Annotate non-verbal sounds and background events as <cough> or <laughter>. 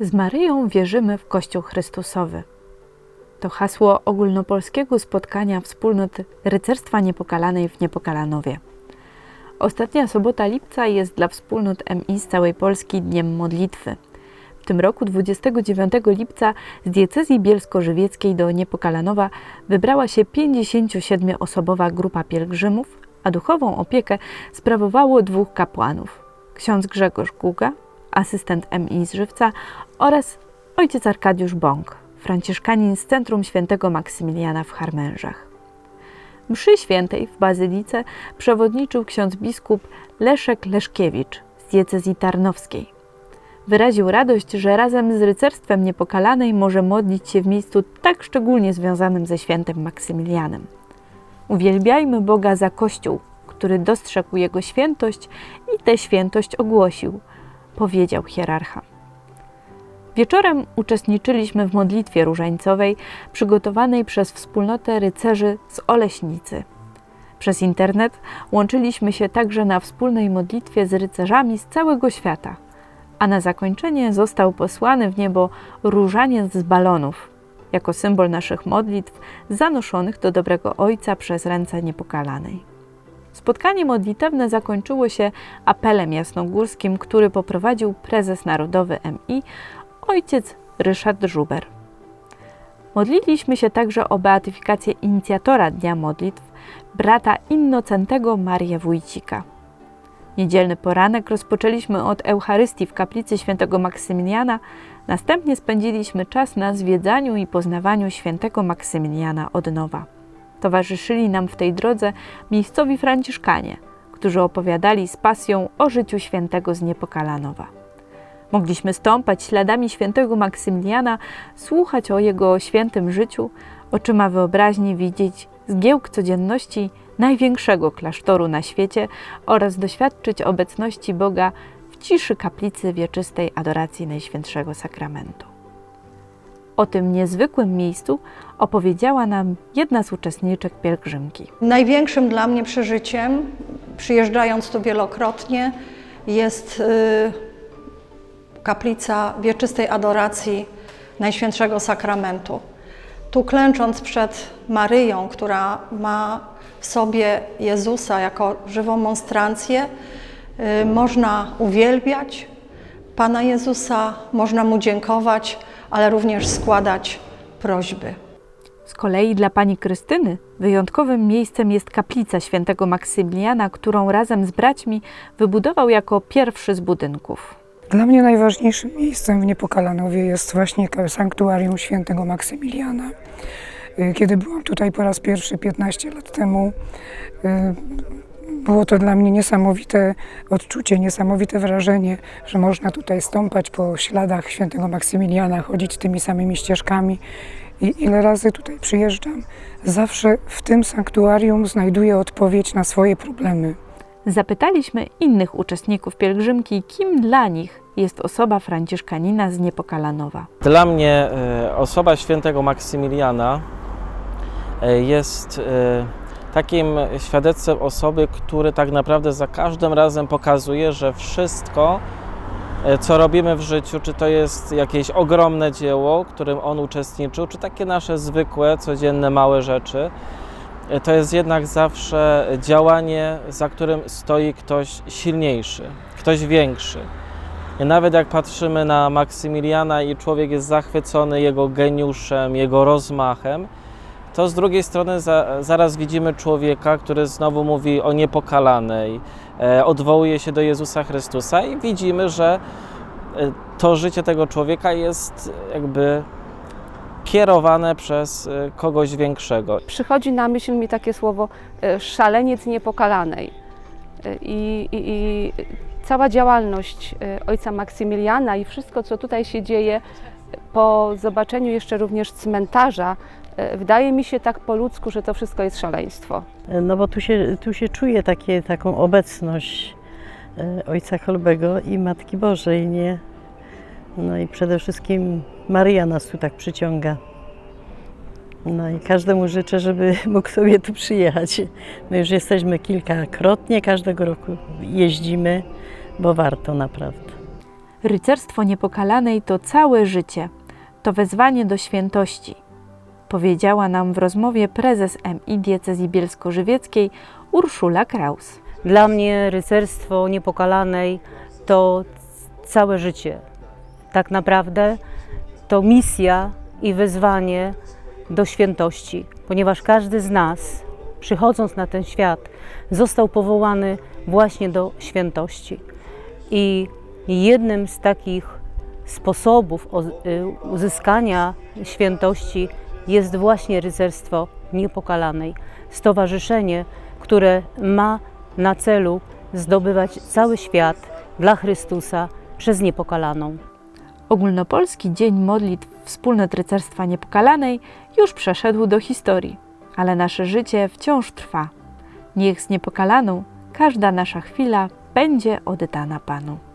Z Maryją wierzymy w Kościół Chrystusowy. To hasło ogólnopolskiego spotkania wspólnot Rycerstwa Niepokalanej w Niepokalanowie. Ostatnia sobota lipca jest dla wspólnot MI z całej Polski dniem modlitwy. W tym roku 29 lipca z diecezji bielsko-żywieckiej do Niepokalanowa wybrała się 57-osobowa grupa pielgrzymów, a duchową opiekę sprawowało dwóch kapłanów. Ksiądz Grzegorz Guga, asystent MI z Żywca oraz ojciec Arkadiusz Bąk, franciszkanin z Centrum Świętego Maksymiliana w Harmężach. Mszy świętej w Bazylice przewodniczył ksiądz biskup Leszek Leszkiewicz z diecezji tarnowskiej. Wyraził radość, że razem z rycerstwem niepokalanej może modlić się w miejscu tak szczególnie związanym ze świętym Maksymilianem. Uwielbiajmy Boga za Kościół, który dostrzegł Jego świętość i tę świętość ogłosił, powiedział hierarcha. Wieczorem uczestniczyliśmy w modlitwie różańcowej przygotowanej przez wspólnotę rycerzy z Oleśnicy. Przez internet łączyliśmy się także na wspólnej modlitwie z rycerzami z całego świata, a na zakończenie został posłany w niebo różaniec z balonów, jako symbol naszych modlitw zanoszonych do dobrego Ojca przez ręce niepokalanej. Spotkanie modlitewne zakończyło się apelem jasnogórskim, który poprowadził prezes Narodowy MI ojciec Ryszard Żuber. Modliliśmy się także o beatyfikację inicjatora Dnia Modlitw, brata Innocentego Marię Wójcika. Niedzielny poranek rozpoczęliśmy od Eucharystii w kaplicy świętego Maksymiliana, następnie spędziliśmy czas na zwiedzaniu i poznawaniu świętego Maksymiliana od nowa. Towarzyszyli nam w tej drodze miejscowi franciszkanie, którzy opowiadali z pasją o życiu świętego z Niepokalanowa. Mogliśmy stąpać śladami świętego Maksymiliana, słuchać o jego świętym życiu, oczyma wyobraźni widzieć zgiełk codzienności największego klasztoru na świecie oraz doświadczyć obecności Boga w ciszy kaplicy wieczystej adoracji Najświętszego Sakramentu. O tym niezwykłym miejscu opowiedziała nam jedna z uczestniczek pielgrzymki. Największym dla mnie przeżyciem, przyjeżdżając tu wielokrotnie, jest y, kaplica wieczystej adoracji Najświętszego Sakramentu. Tu klęcząc przed Maryją, która ma w sobie Jezusa jako żywą monstrancję, y, można uwielbiać Pana Jezusa, można Mu dziękować, ale również składać prośby. Z kolei dla pani Krystyny wyjątkowym miejscem jest kaplica świętego Maksymiliana, którą razem z braćmi wybudował jako pierwszy z budynków. Dla mnie najważniejszym miejscem w Niepokalanowie jest właśnie sanktuarium świętego Maksymiliana. Y, Kiedy byłam tutaj po raz pierwszy 15 lat temu, y, było to dla mnie niesamowite odczucie, niesamowite wrażenie, że można tutaj stąpać po śladach świętego Maksymiliana, chodzić tymi samymi ścieżkami. I ile razy tutaj przyjeżdżam, zawsze w tym sanktuarium znajduję odpowiedź na swoje problemy. Zapytaliśmy innych uczestników pielgrzymki, kim dla nich jest osoba franciszkanina z Niepokalanowa. Dla mnie e, osoba świętego Maksymiliana e, jest e, takim świadectwem osoby, który tak naprawdę za każdym razem pokazuje, że wszystko, e, co robimy w życiu, czy to jest jakieś ogromne dzieło, w którym on uczestniczył, czy takie nasze zwykłe, codzienne, małe rzeczy, e, to jest jednak zawsze działanie, za którym stoi ktoś silniejszy, ktoś większy. Nawet jak patrzymy na Maksymiliana i człowiek jest zachwycony jego geniuszem, jego rozmachem, to z drugiej strony za, zaraz widzimy człowieka, który znowu mówi o niepokalanej, e, odwołuje się do Jezusa Chrystusa i widzimy, że e, to życie tego człowieka jest jakby kierowane przez e, kogoś większego. przychodzi na myśl mi takie słowo e, szaleniec niepokalanej. I, i, I cała działalność ojca Maksymiliana i wszystko, co tutaj się dzieje, po zobaczeniu jeszcze również cmentarza, wydaje mi się tak po ludzku, że to wszystko jest szaleństwo. No bo tu się, tu się czuje takie, taką obecność e, Ojca Kolbego i Matki Bożej, nie? No i przede wszystkim Maryja nas tu tak przyciąga. No i każdemu życzę, żeby <laughs> mógł sobie tu przyjechać. My już jesteśmy kilkakrotnie, każdego roku jeździmy, bo warto naprawdę. Rycerstwo Niepokalanej to całe życie, to wezwanie do świętości, powiedziała nam w rozmowie prezes MI diecezji bielsko-żywieckiej Urszula Kraus. Dla mnie rycerstwo niepokalanej to całe życie. Tak naprawdę to misja i wyzwanie do świętości, ponieważ każdy z nas, przychodząc na ten świat, został powołany właśnie do świętości. I jednym z takich sposobów y, uzyskania świętości jest właśnie rycerstwo niepokalanej. Stowarzyszenie, które ma na celu zdobywać cały świat dla Chrystusa przez niepokalaną. Ogólnopolski Dzień Modlitw Wspólnot Rycerstwa Niepokalanej już przeszedł do historii, ale nasze życie wciąż trwa. Niech z niepokalaną każda nasza chwila będzie oddana Panu.